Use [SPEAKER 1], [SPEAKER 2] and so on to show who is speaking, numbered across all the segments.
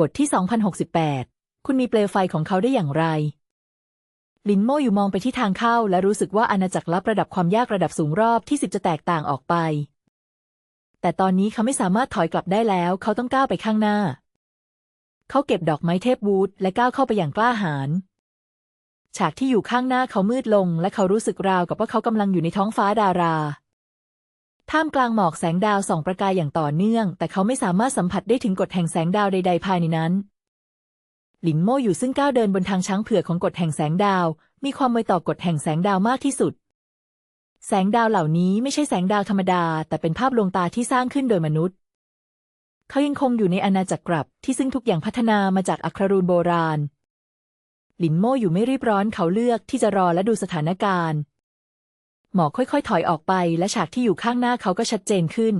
[SPEAKER 1] บทที่ 2068 คุณมีเปลวไฟของเขาได้อย่างไร ลินโมอยู่มองไปที่ทางเข้า และรู้สึกว่าอาณาจักรลับระดับความยากระดับสูงรอบที่สิบจะแตกต่างออกไป แต่ตอนนี้เขาไม่สามารถถอยกลับได้แล้ว เขาต้องก้าวไปข้างหน้า เขาเก็บดอกไม้เทพวูดและก้าวเข้าไปอย่างกล้าหาญ ฉากที่อยู่ข้างหน้าเขามืดลง และเขารู้สึกราวกับว่าเขากำลังอยู่ในท้องฟ้าดารา ท่ามกลางหมอกแสงดาวส่องประกายอย่างต่อเนื่อง แต่เขาไม่สามารถสัมผัสได้ถึงกฎแห่งแสงดาวใด ๆ ภายในนั้น หลินโม่อยู่ซึ่งก้าวเดินบนทางช้างเผือกของกฎแห่งแสงดาว มีความไวต่อกฎแห่งแสงดาวมากที่สุด แสงดาวเหล่านี้ไม่ใช่แสงดาวธรรมดา แต่เป็นภาพลวงตาที่สร้างขึ้นโดยมนุษย์ เขายังคงอยู่ในอาณาจักรกลับที่ซึ่งทุกอย่างพัฒนามาจากอัครรูนโบราณ หลินโม่อยู่ไม่รีบร้อนเขาเลือกที่จะรอและดูสถานการณ์ หมอค่อยๆ ถอยออกไป และฉากที่อยู่ข้างหน้าเขาก็ชัดเจนขึ้น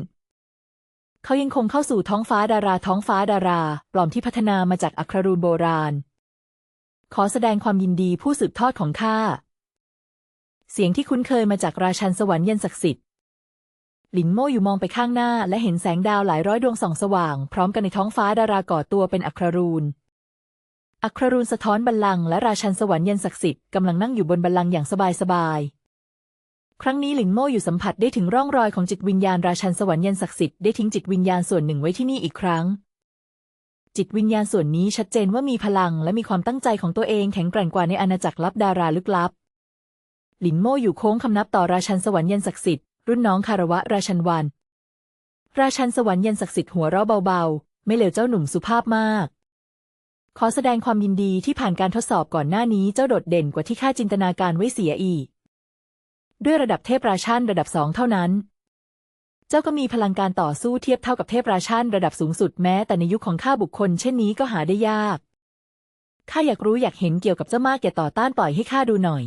[SPEAKER 1] เขายังคงเข้าสู่ท้องฟ้าดาราท้องฟ้าดารา ปลอมที่พัฒนามาจากอัครรูนโบราณ ขอแสดงความยินดีผู้สืบทอดของข้า เสียงที่คุ้นเคยมาจากราชันสวรรค์เย็นศักดิ์สิทธิ์หลินโม่อยู่มองไปข้างหน้า และเห็นแสงดาวหลายร้อยดวงส่องสว่าง พร้อมกันในท้องฟ้าดาราก่อตัวเป็นอัครรูนอัครรูนสะท้อนบัลลังก์และราชันสวรรค์เย็นศักดิ์สิทธิ์กำลังนั่งอยู่บนบัลลังก์อย่างสบายๆ ครั้งนี้หลินโม่อยู่สัมผัสได้ถึงร่องรอยของจิตวิญญาณราชันสวรรค์เย็นศักดิ์สิทธิ์ได้ทิ้งจิตวิญญาณส่วนหนึ่งไว้ที่นี่อีกครั้ง จิตวิญญาณส่วนนี้ชัดเจนว่ามีพลังและมีความตั้งใจของตัวเองแข็งแกร่งกว่าในอาณาจักรลับดาราลึกลับ หลินโม่อยู่โค้งคำนับต่อราชันสวรรค์เย็นศักดิ์สิทธิ์รุ่นน้องคารวะราชันวัน ราชันสวรรค์เย็นศักดิ์สิทธิ์หัวเราะเบาๆ ไม่เหลวเจ้าหนุ่มสุภาพมาก ขอแสดงความยินดีที่ผ่านการทดสอบก่อนหน้านี้เจ้าโดดเด่นกว่าที่ข้าจินตนาการไว้เสียอีก ด้วยระดับเทพราชันระดับสองเท่านั้น เจ้าก็มีพลังการต่อสู้เทียบเท่ากับเทพราชันระดับสูงสุดแม้แต่ในยุคของข้าบุคคลเช่นนี้ก็หาได้ยาก ข้าอยากรู้อยากเห็นเกี่ยวกับเจ้ามากอย่าต่อต้านปล่อยให้ข้าดูหน่อย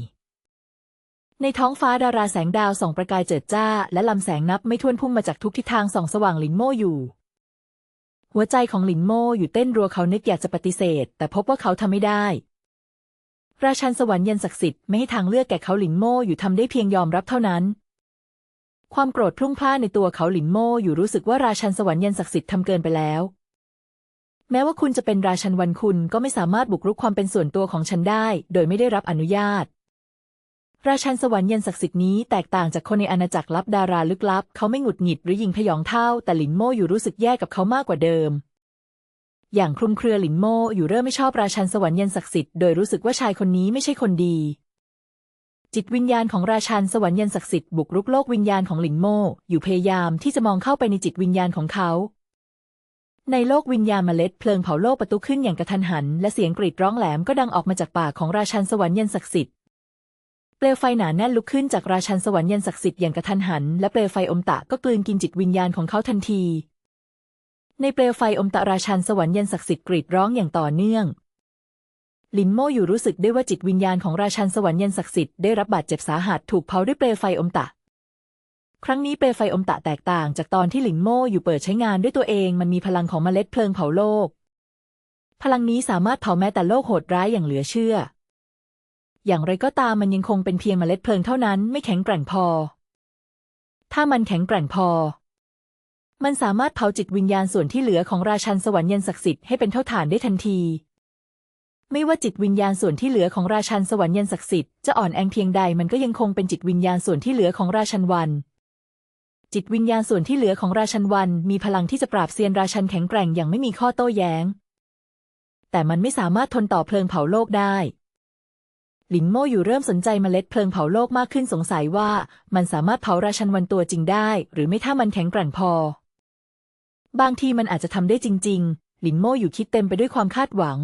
[SPEAKER 1] ในท้องฟ้าดาราแสงดาวส่องประกายเจิดจ้า และลำแสงนับไม่ถ้วนพุ่งมาจากทุกทิศทางส่องสว่างหลินโม่อยู่ หัวใจของหลินโม่อยู่เต้นรัวเขานึกอยากจะปฏิเสธ แต่พบว่าเขาทำไม่ได้ ราชันสวรรค์เย็นศักดิ์สิทธิ์ไม่ให้ทางเลือกแก่เขาหลินโม่อยู่ทำได้เพียงยอมรับเท่านั้น ความโกรธพลุ่งพล่านในตัวเขาหลินโม่อยู่รู้สึกว่าราชันสวรรค์เย็นศักดิ์สิทธิ์ทำเกินไปแล้ว แม้ว่าคุณจะเป็นราชันวันคุณก็ไม่สามารถบุกรุกความเป็นส่วนตัวของฉันได้ โดยไม่ได้รับอนุญาต ราชันสวรรค์เย็นศักดิ์สิทธิ์นี้แตกต่างจากคนในอาณาจักรลับดาราลึกลับ เขาไม่หงุดหงิดหรือยิงพยองเท่า แต่หลินโม่อยู่รู้สึกแย่กับเขามากกว่าเดิม อย่างคลุมเครือหลินโม่อยู่เริ่มไม่ชอบราชันสวรรค์เย็นศักดิ์สิทธิ์โดยรู้สึกว่าชายคนนี้ไม่ใช่คนดี จิตวิญญาณของราชันสวรรค์เย็นศักดิ์สิทธิ์บุกรุกโลกวิญญาณของหลินโม่อยู่พยายามที่จะมองเข้าไปในจิตวิญญาณของเขา ในโลกวิญญาณเมล็ดเพลิงเผาโลกประตูขึ้นอย่างกระทันหัน และเสียงกรีดร้องแหลมก็ดังออกมาจากปากของราชันสวรรค์เย็นศักดิ์สิทธิ์เปลวไฟหนาแน่นลุกขึ้นจากราชันสวรรค์เย็นศักดิ์สิทธิ์อย่างกระทันหัน และเปลวไฟอมตะก็กลืนกินจิตวิญญาณของเขาทันที ในเปลวไฟอมตะราชันสวรรค์เย็นศักดิ์สิทธิ์กรีดร้องอย่างต่อเนื่อง ลินโม่อยู่รู้สึกได้ว่าจิตวิญญาณของราชันสวรรค์เย็นศักดิ์สิทธิ์ได้รับบาดเจ็บสาหัสถูกเผาด้วยเปลวไฟอมตะ ครั้งนี้เปลวไฟอมตะแตกต่างจากตอนที่หลินโม่อยู่เปิดใช้งานด้วยตัวเองมันมีพลังของเมล็ดเพลิงเผาโลก พลังนี้สามารถเผาแม้แต่โลกโหดร้ายอย่างเหลือเชื่อ อย่างไรก็ตามมันยังคงเป็นเพียงเมล็ดเพลิงเท่านั้นไม่แข็งแกร่งพอ ถ้ามันแข็งแกร่งพอ มันสามารถเผาจิตวิญญาณส่วนที่เหลือของราชันสวรรค์เย็นศักดิ์สิทธิ์ให้เป็นเท่าฐานได้ทันที ไม่ว่าจิตวิญญาณส่วนที่เหลือของราชันสวรรค์เย็นศักดิ์สิทธิ์จะอ่อนแอเพียงใดมันก็ยังคงเป็นจิตวิญญาณส่วนที่เหลือของราชันวัน จิตวิญญาณส่วนที่เหลือของราชันวันมีพลังที่จะปราบเซียนราชันแข็งแกร่งอย่างไม่มีข้อโต้แย้ง แต่มันไม่สามารถทนต่อเพลิงเผาโลกได้หลินโม่อยู่เริ่มสนใจเมล็ดเพลิงเผาโลกมากขึ้นสงสัยว่า มันสามารถเผาราชันวันตัวจริงได้ หรือไม่ถ้ามันแข็งแกร่งพอ บางทีมันอาจจะทำได้จริง ๆ หลินโม่อยู่คิดเต็มไปด้วยความคาดหวัง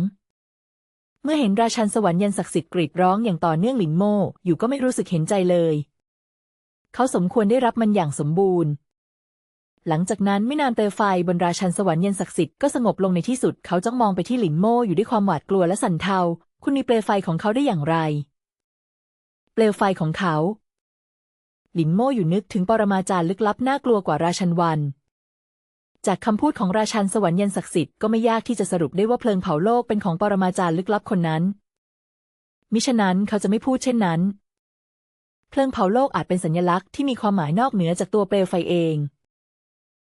[SPEAKER 1] เมื่อเห็นราชันสวรรค์เย็นศักดิ์สิทธิ์กรีดร้องอย่างต่อเนื่องหลินโม่อยู่ก็ไม่รู้สึกเห็นใจเลย เขาสมควรได้รับมันอย่างสมบูรณ์ หลังจากนั้นไม่นานเปลไฟบนราชันสวรรค์เย็นศักดิ์สิทธิ์ก็สงบลงในที่สุดเขาจ้องมองไปที่หลินโม่อยู่ด้วยความหวาดกลัวและสั่นเทา คุณมีเปลวไฟของเขาได้อย่างไร เปลวไฟของเขา หลินโม่อยู่นึกถึงปรมาจารย์ลึกลับน่ากลัวกว่าราชันวัน จากคำพูดของราชันสวรรค์เย็นศักดิ์สิทธิ์ก็ไม่ยากที่จะสรุปได้ว่าเพลิงเผาโลกเป็นของปรมาจารย์ลึกลับคนนั้น มิฉะนั้นเขาจะไม่พูดเช่นนั้น เพลิงเผาโลกอาจเป็นสัญลักษณ์ที่มีความหมายนอกเหนือจากตัวเปลวไฟเอง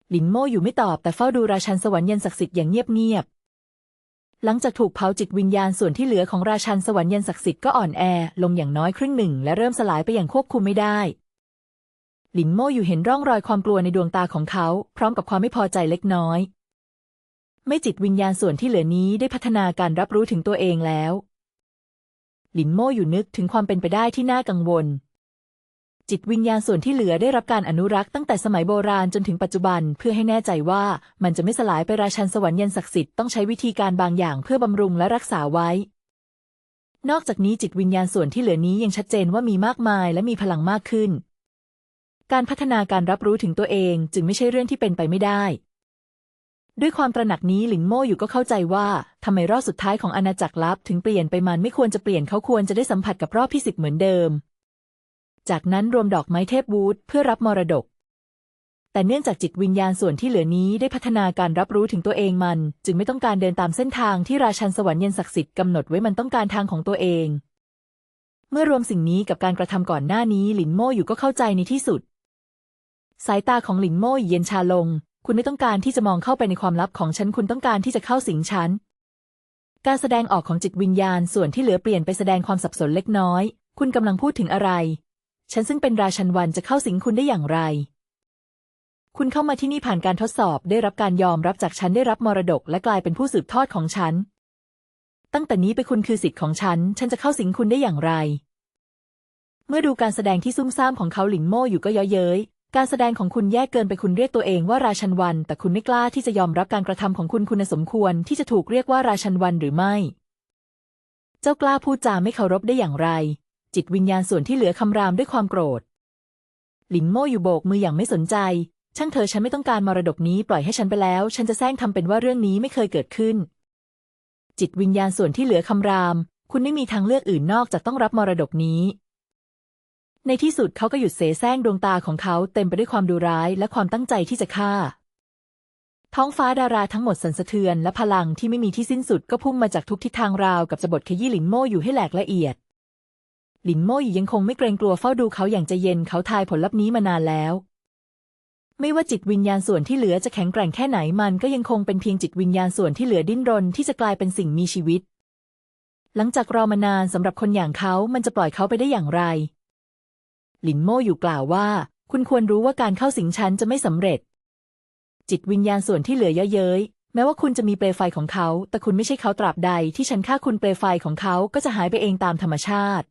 [SPEAKER 1] หลินโม่อยู่ไม่ตอบแต่เฝ้าดูราชันสวรรค์เย็นศักดิ์สิทธิ์อย่างเงียบๆ หลังจากถูกเผาจิตวิญญาณส่วนที่เหลือของราชันสวรรค์เย็นศักดิ์สิทธิ์ก็อ่อนแอลงอย่างน้อยครึ่งหนึ่งและเริ่มสลายไปอย่างควบคุมไม่ได้ หลินโม่อยู่เห็นร่องรอยความกลัวในดวงตาของเขา พร้อมกับความไม่พอใจเล็กน้อย ไม่จิตวิญญาณส่วนที่เหลือนี้ได้พัฒนาการรับรู้ถึงตัวเองแล้ว หลินโม่อยู่นึกถึงความเป็นไปได้ที่น่ากังวล จิตวิญญาณส่วนที่เหลือได้รับการอนุรักษ์ตั้งแต่สมัยโบราณจนถึงปัจจุบัน เพื่อให้แน่ใจว่ามันจะไม่สลายไปราชันสวรรค์เย็นศักดิ์สิทธิ์ต้องใช้วิธีการบางอย่างเพื่อบำรุงและรักษาไว้นอกจากนี้จิตวิญญาณส่วนที่เหลือนี้ยังชัดเจนว่ามีมากมายและมีพลังมากขึ้น การพัฒนาการรับรู้ถึงตัวเองจึงไม่ใช่เรื่องที่เป็นไปไม่ได้ ด้วยความตระหนักนี้หลินโม่อยู่ก็เข้าใจว่าทำไมรอบสุดท้ายของอาณาจักรลับถึงเปลี่ยนไปมันไม่ควรจะเปลี่ยนเขาควรจะได้สัมผัสกับรอบที่สิบเหมือนเดิม จากนั้นรวมดอกไม้เทพวูดเพื่อรับมรดก แต่เนื่องจากจิตวิญญาณส่วนที่เหลือนี้ได้พัฒนาการรับรู้ถึงตัวเองมัน จึงไม่ต้องการเดินตามเส้นทางที่ราชันสวรรค์เย็นศักดิ์สิทธิ์กำหนดไว้มันต้องการทางของตัวเองเมื่อรวมสิ่งนี้กับการกระทำก่อนหน้านี้หลินโม่อยู่ก็เข้าใจในที่สุด สายตาของหลินโม่เย็นชาลง คุณไม่ต้องการที่จะมองเข้าไปในความลับของฉัน คุณต้องการที่จะเข้าสิงฉัน การแสดงออกของจิตวิญญาณส่วนที่เหลือเปลี่ยนไปแสดงความสับสนเล็กน้อย คุณกำลังพูดถึงอะไร ฉันซึ่งเป็นราชันวันจะเข้าสิงคุณได้อย่างไร คุณเข้ามาที่นี่ผ่านการทดสอบ ได้รับการยอมรับจากฉันได้รับมรดก และกลายเป็นผู้สืบทอดของฉัน ตั้งแต่นี้ไปคุณคือสิทธิ์ของฉัน ฉันจะเข้าสิงคุณได้อย่างไร เมื่อดูการแสดงที่ซุ่มซ่ามของเขาหลินโม่อยู่ก็เย้ยเย้ย การแสดงของคุณแย่เกินไปคุณเรียกตัวเองว่าราชันวัน แต่คุณไม่กล้าที่จะยอมรับการกระทำของคุณคุณสมควรที่จะถูกเรียกว่าราชันวันหรือไม่ เจ้ากล้าพูดจาไม่เคารพได้อย่างไร จิตวิญญาณส่วนที่เหลือคำรามด้วยความโกรธ หลินโม่อยู่โบกมืออย่างไม่สนใจ ช่างเธอฉันไม่ต้องการมรดกนี้ปล่อยให้ฉันไปแล้ว ฉันจะแซงทำเป็นว่าเรื่องนี้ไม่เคยเกิดขึ้น จิตวิญญาณส่วนที่เหลือคำราม คุณไม่มีทางเลือกอื่นนอกจากต้องรับมรดกนี้ ในที่สุดเขาก็หยุดเสแสร้งดวงตาของเขาเต็มไปด้วยความดุร้ายและความตั้งใจที่จะฆ่า ท้องฟ้าดาราทั้งหมดสั่นสะเทือนและพลังที่ไม่มีที่สิ้นสุดก็พุ่งมาจากทุกทิศทางราวกับจะบดขยี้หลินโม่อยู่ให้แหลกละเอียด หลินโม่อยู่ยังคงไม่เกรงกลัวเฝ้าดูเขาอย่างใจเย็นเขาทายผลลัพธ์นี้มานานแล้ว ไม่ว่าจิตวิญญาณส่วนที่เหลือจะแข็งแกร่งแค่ไหนมันก็ยังคงเป็นเพียงจิตวิญญาณส่วนที่เหลือดิ้นรนที่จะกลายเป็นสิ่งมีชีวิต หลังจากรอมานานสำหรับคนอย่างเขามันจะปล่อยเขาไปได้อย่างไร หลินโม่อยู่กล่าวว่า คุณควรรู้ว่าการเข้าสิงฉันจะไม่สำเร็จ จิตวิญญาณส่วนที่เหลือเยอะเย้ยแม้ว่าคุณจะมีเปลวไฟของเขา แต่คุณไม่ใช่เขาตราบใด ที่ฉันฆ่าคุณเปลวไฟของเขาก็จะหายไปเองตามธรรมชาติ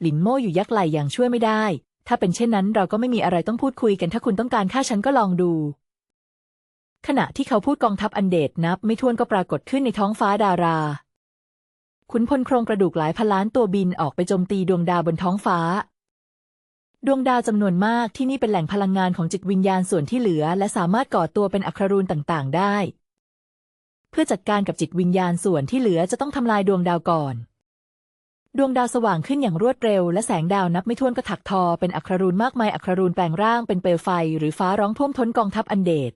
[SPEAKER 1] หลินโม่อยู่ยักไหลอย่างช่วยไม่ได้ ถ้าเป็นเช่นนั้นเราก็ไม่มีอะไรต้องพูดคุยกันถ้าคุณต้องการฆ่าฉันก็ลองดู ขณะที่เขาพูดกองทัพอันเดชนับ ไม่ถ้วนก็ปรากฏขึ้นในท้องฟ้าดาราขุนพลโครงกระดูกหลายพันล้านตัวบินออกไปโจมตีดวงดาวบนท้องฟ้า ดวงดาวจำนวนมากที่นี่เป็นแหล่งพลังงานของจิตวิญญาณส่วนที่เหลือ และสามารถก่อตัวเป็นอัครรูนต่างๆ ได้ เพื่อจัดการกับจิตวิญญาณส่วนที่เหลือจะต้องทำลายดวงดาวก่อน ดวงดาวสว่างขึ้นอย่างรวดเร็ว และแสงดาวนับไม่ถ้วนก็ถักทอเป็นอัครรูนมากมายอัครรูนแปลงร่างเป็นเปลวไฟ หรือฟ้าร้องท่วมท้นกองทัพอันเดช